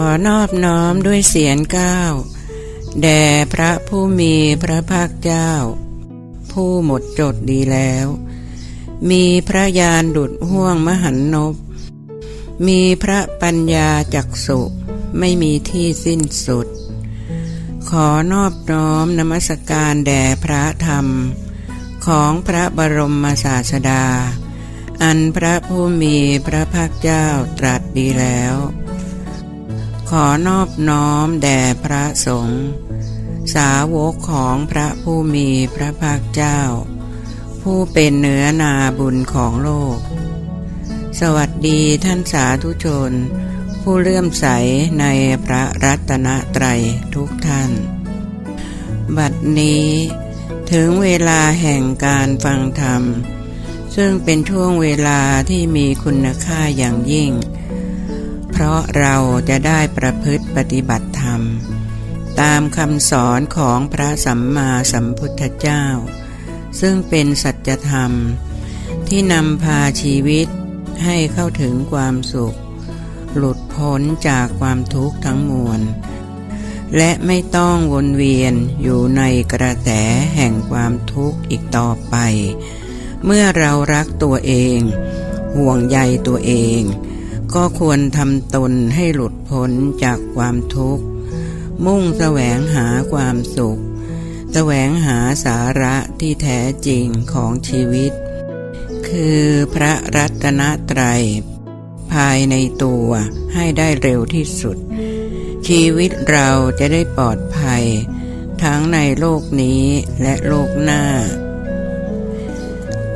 อนอบน้อมด้วยเสียงก้าวแด่พระผู้มีพระภาคเจ้า ผู้หมดจดดีแล้ว มีพระญาณดุดห่วงมหันนบ มีพระปัญญาจักสุไม่มีที่สิ้นสุด ขอนอบน้อมนมัสการแด่พระธรรม ของพระบรมศาสดา อันพระผู้มีพระภาคเจ้าตรัสดีแล้ว ขอนอบน้อมแด่พระสงฆ์สาวกของพระผู้มีพระภาคเจ้า ผู้เป็นเนื้อนาบุญของโลก สวัสดีท่านสาธุชน ผู้เลื่อมใสในพระรัตนตรัยทุกท่าน บัดนี้ถึงเวลาแห่งการฟังธรรม ซึ่งเป็นช่วงเวลาที่มีคุณค่าอย่างยิ่ง เพราะเราจะได้ประพฤติปฏิบัติธรรม ตามคำสอนของพระสัมมาสัมพุทธเจ้า ซึ่งเป็นสัจธรรม ที่นำพาชีวิตให้เข้าถึงความสุข หลุดพ้นจากความทุกข์ทั้งมวล และไม่ต้องวนเวียนอยู่ในกระแสแห่งความทุกข์อีกต่อไป เมื่อเรารักตัวเอง ห่วงใยตัวเอง ก็ควรทำตนให้หลุดพ้นจากความทุกข์ มุ่งแสวงหาความสุข แสวงหาสาระที่แท้จริงของชีวิต คือพระรัตนตรัย ภายในตัวให้ได้เร็วที่สุด ชีวิตเราจะได้ปลอดภัย ทั้งในโลกนี้และโลกหน้า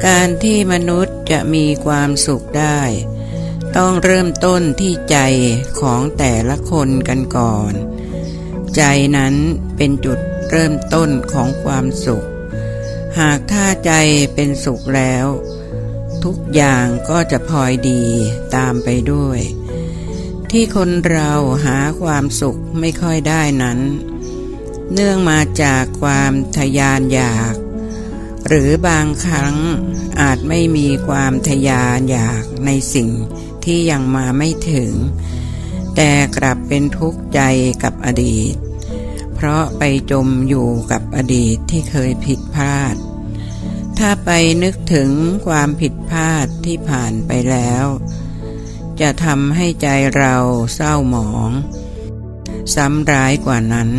การที่มนุษย์จะมีความสุขได้ ต้องเริ่มต้นที่ใจของแต่ละคนกันก่อน ใจนั้นเป็นจุดเริ่มต้นของความสุข หากถ้าใจเป็นสุขแล้ว ทุกอย่างก็จะพลอยดีตามไปด้วย ที่คนเราหาความสุขไม่ค่อยได้นั้น เนื่องมาจากความทยานอยาก หรือบางครั้งอาจไม่มีความทยานอยากในสิ่ง ที่ยังมาไม่ถึง แต่กลับเป็นทุกข์ใจกับอดีต เพราะไปจมอยู่กับอดีตที่เคยผิดพลาด ถ้าไปนึกถึงความผิดพลาดที่ผ่านไปแล้ว จะทำให้ใจเราเศร้าหมอง ซ้ำร้ายกว่านั้น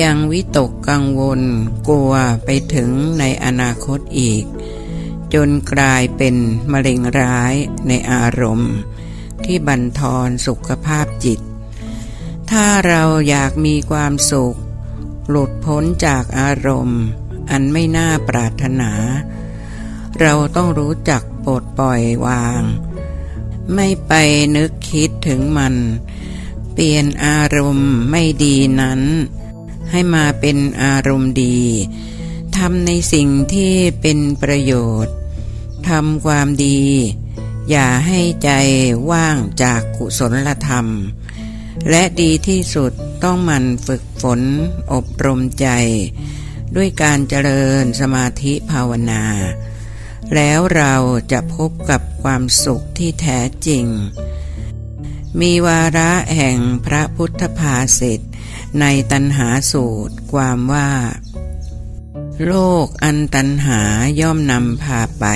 ยังวิตกกังวลกลัวไปถึงในอนาคตอีก จนกลายเป็นมะเร็งร้ายในอารมณ์ ที่บั่นทอนสุขภาพจิต ถ้าเราอยากมีความสุข หลุดพ้นจากอารมณ์ อันไม่น่าปรารถนา เราต้องรู้จักปลดปล่อยวาง ไม่ไปนึกคิดถึงมัน เปลี่ยนอารมณ์ไม่ดีนั้น ให้มาเป็นอารมณ์ดีทำในสิ่งที่เป็นประโยชน์ ทำความดี อย่าให้ใจว่างจากกุศลธรรม และดีที่สุดต้องมันฝึกฝนอบรมใจ ด้วยการเจริญสมาธิภาวนา แล้วเราจะพบกับความสุขที่แท้จริง มีวาระแห่งพระพุทธภาษิตในตัณหาสูตรความว่า โลกอันตัณหาย่อมนำพาไป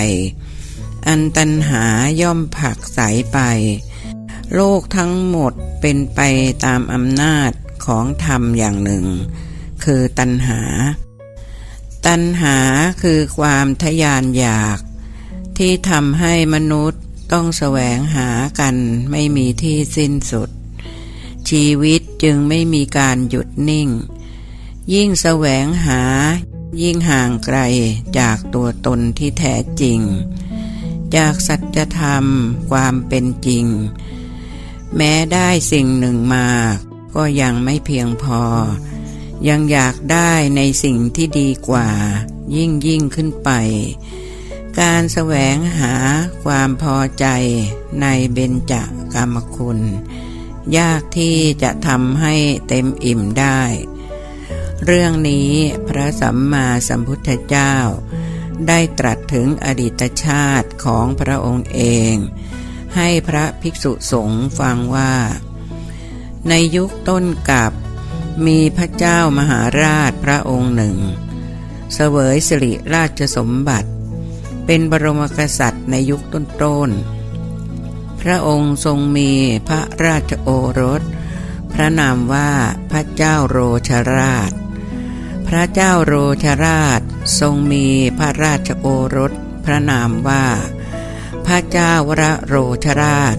อันตัณหาย่อมผลักใสไป โลกทั้งหมดเป็นไปตามอำนาจของธรรมอย่างหนึ่ง คือตัณหา ตัณหาคือความทยานอยาก ที่ทำให้มนุษย์ต้องแสวงหากันไม่มีที่สิ้นสุด ชีวิตจึงไม่มีการหยุดนิ่ง ยิ่งแสวงหา ยิ่งห่างไกลจากตัวตนที่แท้จริง จากสัจธรรมความเป็นจริง แม้ได้สิ่งหนึ่งมา ก็ยังไม่เพียงพอ ยังอยากได้ในสิ่งที่ดีกว่า ยิ่งยิ่งขึ้นไป การแสวงหาความพอใจในเบญจกรรมคุณ ยากที่จะทำให้เต็มอิ่มได้ เรื่องนี้พระสัมมาสัมพุทธเจ้า ได้ตรัสถึงอดีตชาติของพระองค์เอง ให้พระภิกษุสงฆ์ฟังว่า ในยุคต้นกับมีพระเจ้ามหาราชพระองค์หนึ่ง เสวยสิริราชสมบัติ เป็นบรมกษัตริย์ในยุคต้นๆ พระองค์ทรงมีพระราชโอรส พระนามว่าพระเจ้าโรชราช พระเจ้าโรชราช ทรงมีพระราชโอรสพระนามว่า พระเจ้าวรโรชราช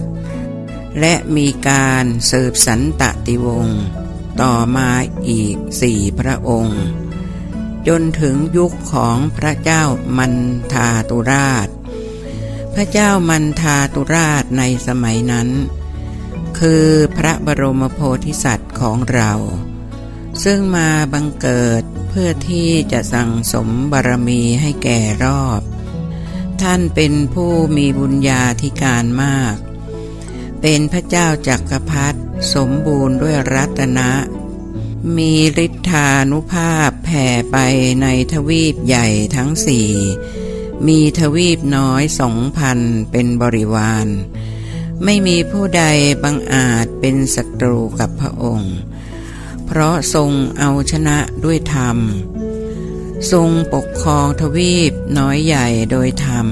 และมีการสืบสันตติวงศ์ต่อมาอีกสี่พระองค์ จนถึงยุคของพระเจ้ามันทาตุราช พระเจ้ามันทาตุราชในสมัยนั้น คือพระบรมโพธิสัตว์ของเราซึ่งมาบังเกิด เพื่อที่จะสั่งสมบารมีให้แก่รอบ ท่านเป็นผู้มีบุญญาธิการมาก เป็นพระเจ้าจักรพรรดิสมบูรณ์ด้วยรัตนะ มีฤทธานุภาพแผ่ไปในทวีปใหญ่ทั้งสี่ มีทวีปน้อยสองพันเป็นบริวาร ไม่มีผู้ใดบังอาจเป็นศัตรูกับพระองค์ เพราะทรงเอาชนะด้วยธรรม ทรงปกครองทวีปน้อยใหญ่โดยธรรม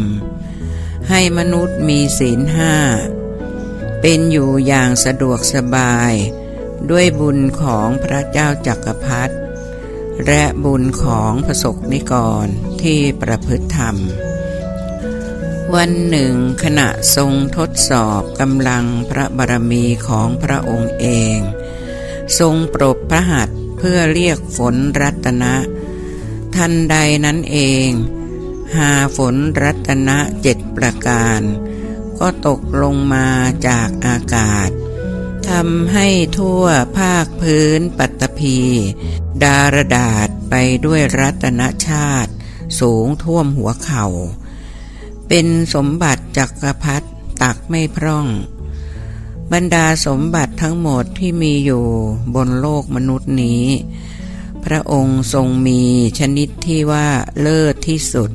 ให้มนุษย์มีศีลห้า เป็นอยู่อย่างสะดวกสบาย ด้วยบุญของพระเจ้าจักรพรรดิและบุญของพระสกนิกรที่ประพฤติธรรม วันหนึ่งขณะทรงทดสอบกำลังพระบารมีของพระองค์เอง ทรงปรบพระหัตถ์เพื่อเรียกฝนรัตนะ ทันใดนั้นเอง หาฝนรัตนะเจ็ดประการ ก็ตกลงมาจากอากาศทำให้ทั่วภาคพื้นปัตตภี ดารดาษไปด้วยรัตนชาติ สูงท่วมหัวเข่า เป็นสมบัติจักรพรรดิตักไม่พร่อง บรรดาสมบัติทั้งหมดที่มีอยู่บนโลกมนุษย์นี้ พระองค์ทรงมีชนิดที่ว่าเลิศที่สุด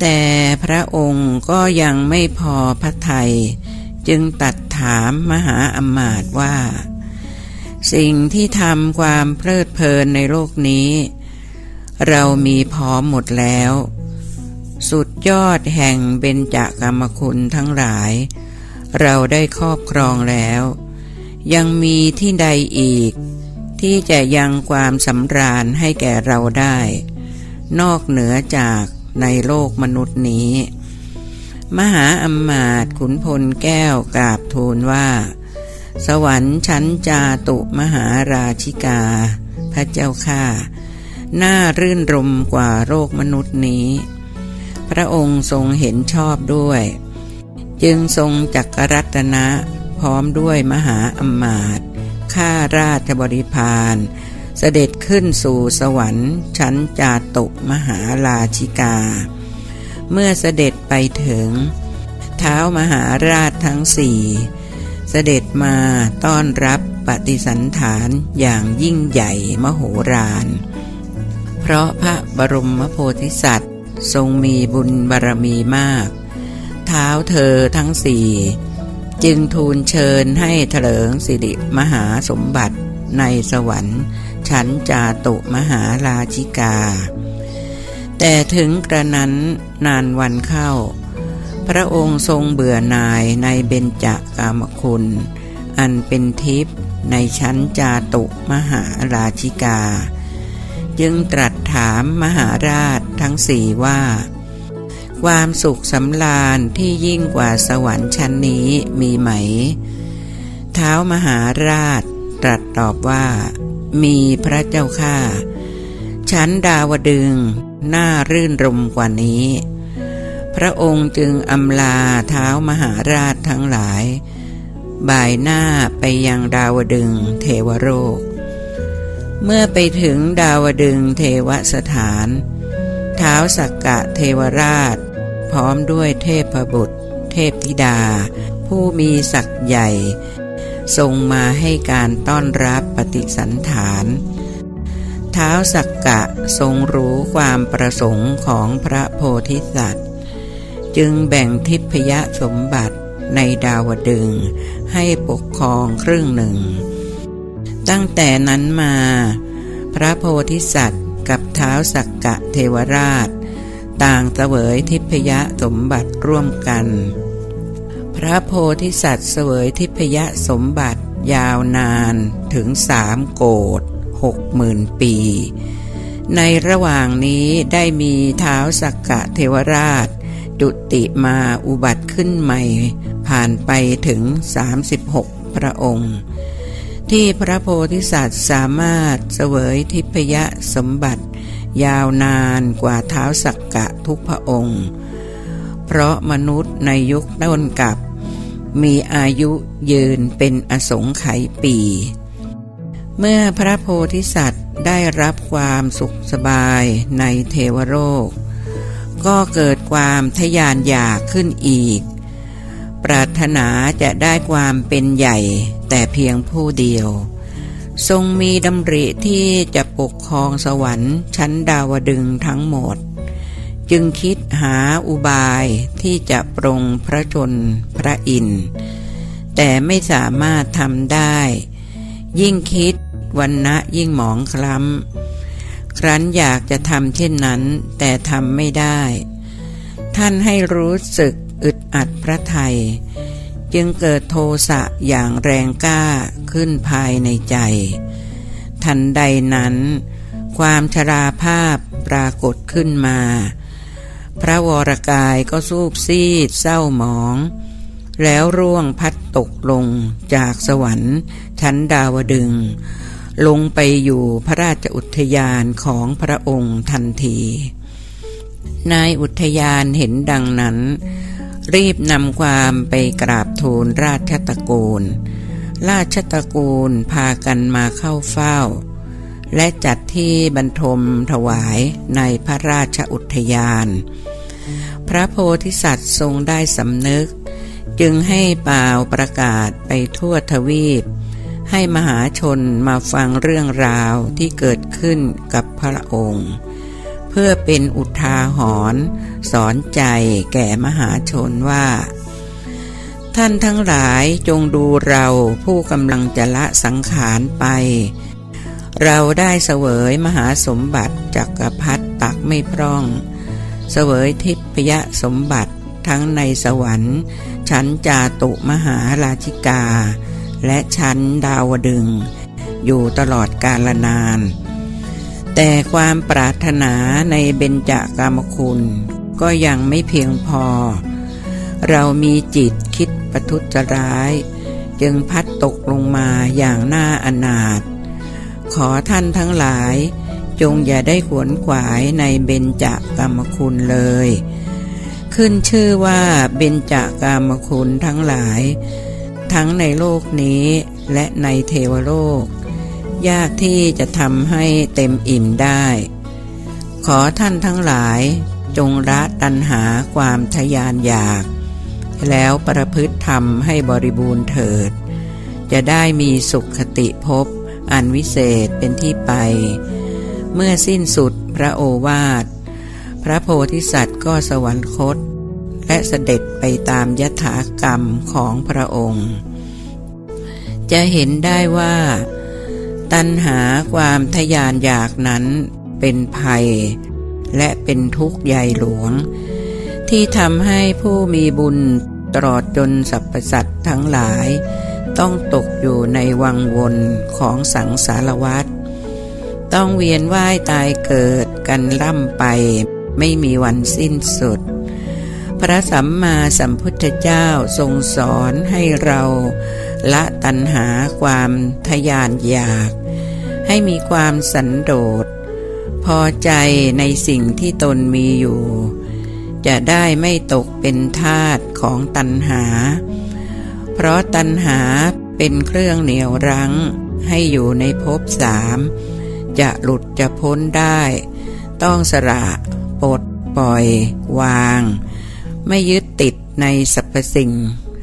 แต่พระองค์ก็ยังไม่พอพระทัยจึงตัดถามมหาอมาตย์ว่า สิ่งที่ทำความเพลิดเพลินในโลกนี้ เรามีพร้อมหมดแล้ว สุดยอดแห่งเบญจากรรมคุณทั้งหลาย เราได้ครอบครองแล้ว ยังมีที่ใดอีก ที่จะยังความสำราญให้แก่เราได้ นอกเหนือจากในโลกมนุษย์นี้ มหาอำมาตขุนพลแก้วกราบทูลว่า สวรรค์ชั้นจาตุมหาราชิกา พระเจ้าข้าน่ารื่นรมกว่าโลกมนุษย์นี้ พระองค์ทรงเห็นชอบด้วย จึงทรงจักรรัตนะพร้อมด้วยมหาอมาตย์ข้าราชบริพารเสด็จขึ้นสู่สวรรค์ชั้นจาตุมหาราชิกา เมื่อเสด็จไปถึง เท้ามหาราชทั้งสี่เสด็จมาต้อนรับปฏิสันฐานอย่างยิ่งใหญ่มโหฬารเพราะพระบรมโพธิสัตว์ทรงมีบุญบารมีมาก เท้าเธอทั้งสี่จึงทูลเชิญให้เถลิงสิริมหาสมบัติในสวรรค์ชั้นจาตุมหาราชิกา แต่ถึงกระนั้นนานวันเข้า พระองค์ทรงเบื่อหน่ายในเบญจากามคุณ อันเป็นทิพย์ในชั้นจาตุมหาราชิกา จึงตรัสถามมหาราชทั้งสี่ว่า ความสุขสำราญที่ยิ่งกว่าสวรรค์ชั้นนี้มีไหม เท้ามหาราชตรัสตอบว่า มีพระเจ้าข้าชั้นดาวดึงน่ารื่นรมกว่านี้ พระองค์จึงอำลาเท้ามหาราชทั้งหลาย บ่ายหน้าไปยังดาวดึงเทวโรกเมื่อไปถึงดาวดึงเทวสถาน เท้าสักกะเทวราช พร้อมด้วยเทพบุตร เทพธิดา ผู้มีศักย์ใหญ่ ทรงมาให้การต้อนรับปฏิสันฐาน เท้าสักกะทรงรู้ความประสงค์ของพระโพธิสัตว์ จึงแบ่งทิพยสมบัติในดาวดึงให้ปกครองครึ่งหนึ่ง ตั้งแต่นั้นมา พระโพธิสัตว์กับเท้าสักกะเทวราช ต่างเสวยทิพยสมบัติร่วมกัน พระโพธิสัตว์เสวยทิพยสมบัติยาวนานถึงสามโกดหกหมื่นปี ในระหว่างนี้ได้มีเท้าสักกะเทวราชจุติมาอุบัติขึ้นใหม่ ผ่านไปถึง 36 พระองค์ ที่พระโพธิสัตว์สามารถเสวยทิพยสมบัติ ยาวนานกว่าเท้าสักกะทุกพระองค์ เพราะมนุษย์ในยุคต้นกับ มีอายุยืนเป็นอสงไขยปี เมื่อพระโพธิสัตว์ได้รับความสุขสบายในเทวโลกก็เกิดความทะยานอยากขึ้นอีก ปรารถนาจะได้ความเป็นใหญ่แต่เพียงผู้เดียว ทรงมีดำริที่จะปกครองสวรรค์ชั้นดาวดึงทั้งหมด จึงคิดหาอุบายที่จะปรงพระชนพระอินทร์แต่ไม่สามารถทำได้ ยิ่งคิดวันนะยิ่งหมองคล้ำ ครั้นอยากจะทำเช่นนั้น แต่ทำไม่ได้ ท่านให้รู้สึกอึดอัดพระไทย จึงเกิดโทสะอย่างแรงกล้าขึ้นภายในใจ ทันใดนั้น ความชราภาพปรากฏขึ้นมา พระวรกายก็สูบซีดเศร้าหมอง แล้วร่วงพัดตกลงจากสวรรค์ ชั้นดาวดึง ลงไปอยู่พระราชอุทยานของพระองค์ทันที นายอุทยานเห็นดังนั้น รีบนำความไปกราบทูลราชตะโกนราชตะโกนพากันมาเข้าเฝ้า และจัดที่บรรทมถวายในพระราชอุทยาน พระโพธิสัตว์ทรงได้สำนึก จึงให้เป่าประกาศไปทั่วทวีป ให้มหาชนมาฟังเรื่องราวที่เกิดขึ้นกับพระองค์ เพื่อเป็นอุทาหรณ์สอนใจแก่มหาชนว่า ท่านทั้งหลายจงดูเราผู้กำลังจะละสังขารไป เราได้เสวยมหาสมบัติจักรพรรดิตักไม่พร่อง เสวยทิพยสมบัติทั้งในสวรรค์ ชั้นจาตุมหาราชิกา และชั้นดาวดึง อยู่ตลอดกาลนาน แต่ความปรารถนาในเบญจากามคุณ ก็ยังไม่เพียงพอ เรามีจิตคิดประทุษร้าย จึงพัดตกลงมาอย่างน่าอนาถขอท่านทั้งหลาย จงอย่าได้ขวนขวายในเบญจากามคุณเลย ขึ้นชื่อว่าเบญจากามคุณทั้งหลาย ทั้งในโลกนี้และในเทวโลก ยากที่จะทำให้เต็มอิ่มได้ ขอท่านทั้งหลายจงละตัณหาความทะยานอยาก แล้วประพฤติธรรมให้บริบูรณ์เถิด จะได้มีสุขคติภพอันวิเศษเป็นที่ไป เมื่อสิ้นสุดพระโอวาท พระโพธิสัตว์ก็สวรรคต และเสด็จไปตามยถากรรมของพระองค์ จะเห็นได้ว่า ตัณหาความทะยานอยากนั้นเป็นภัย และเป็นทุกข์ใหญ่หลวง ที่ทำให้ผู้มีบุญตลอดจนสรรพสัตว์ทั้งหลาย ต้องตกอยู่ในวังวนของสังสารวัฏต้องเวียนว่ายตายเกิดกันล่ำไป ไม่มีวันสิ้นสุด พระสัมมาสัมพุทธเจ้าทรงสอนให้เราละตัณหาความทะยานอยาก ให้มีความสันโดษ พอใจในสิ่งที่ตนมีอยู่ จะได้ไม่ตกเป็นทาสของตัณหา เพราะตัณหาเป็นเครื่องเหนี่ยวรั้ง ให้อยู่ในภพสามจะหลุดจะพ้นได้ ต้องสละปลดปล่อย วาง ไม่ยึดติดในสรรพสิ่ง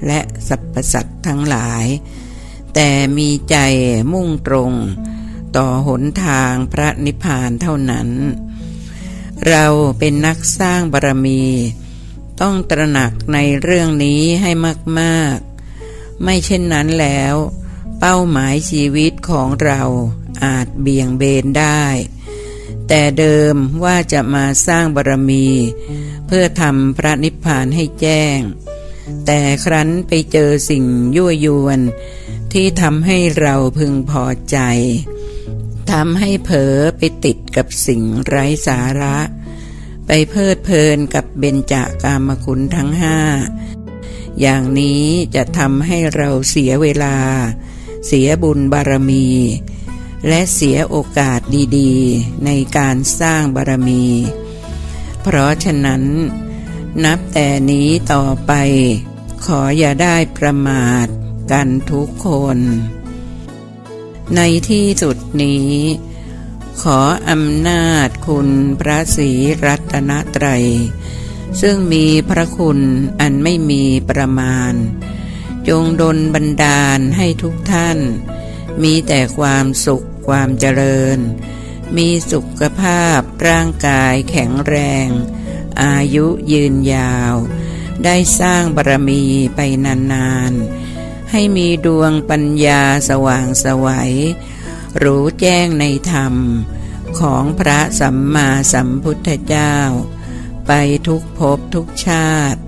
และสรรพสัตว์ทั้งหลาย แต่มีใจมุ่งตรง ต่อหนทางพระนิพพานเท่านั้น เราเป็นนักสร้างบารมี ต้องตระหนักในเรื่องนี้ให้มากๆ ไม่เช่นนั้นแล้ว เป้าหมายชีวิตของเราอาจเบี่ยงเบนได้ แต่เดิมว่าจะมาสร้างบารมี เพื่อทำพระนิพพานให้แจ้ง แต่ครั้นไปเจอสิ่งยั่วยวนที่ทำให้เราพึงพอใจ ทำให้เผลอไปติดกับสิ่งไร้สาระ ไปเพลิดเพลินกับเบญจากามคุณทั้งห้าอย่างนี้จะทำให้เราเสียเวลา เสียบุญบารมี และเสียโอกาสดีๆ ในการสร้างบารมี เพราะฉะนั้น นับแต่นี้ต่อไป ขออย่าได้ประมาทกันทุกคน ในที่สุดนี้ ขออำนาจคุณพระศรีรัตนตรัย ซึ่งมีพระคุณอันไม่มีประมาณ จงดลบันดาลให้ทุกท่าน มีแต่ความสุขความเจริญ มีสุขภาพร่างกายแข็งแรง อายุยืนยาว ได้สร้างบารมีไปนานๆ ให้มีดวงปัญญาสว่างสวัย รู้แจ้งในธรรม ของพระสัมมาสัมพุทธเจ้า ไปทุกภพทุกชาติ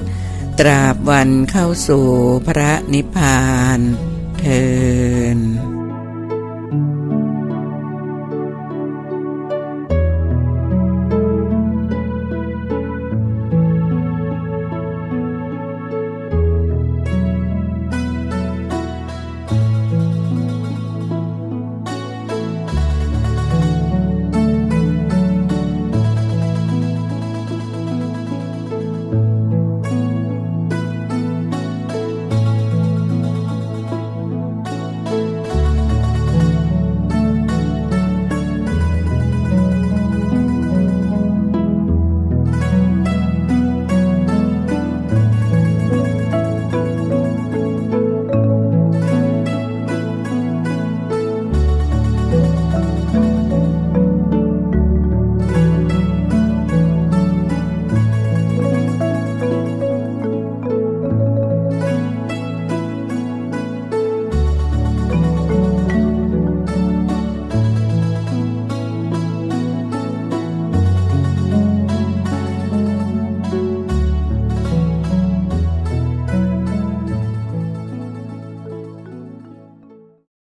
ตราบวันเข้าสู่พระนิพพานเทิน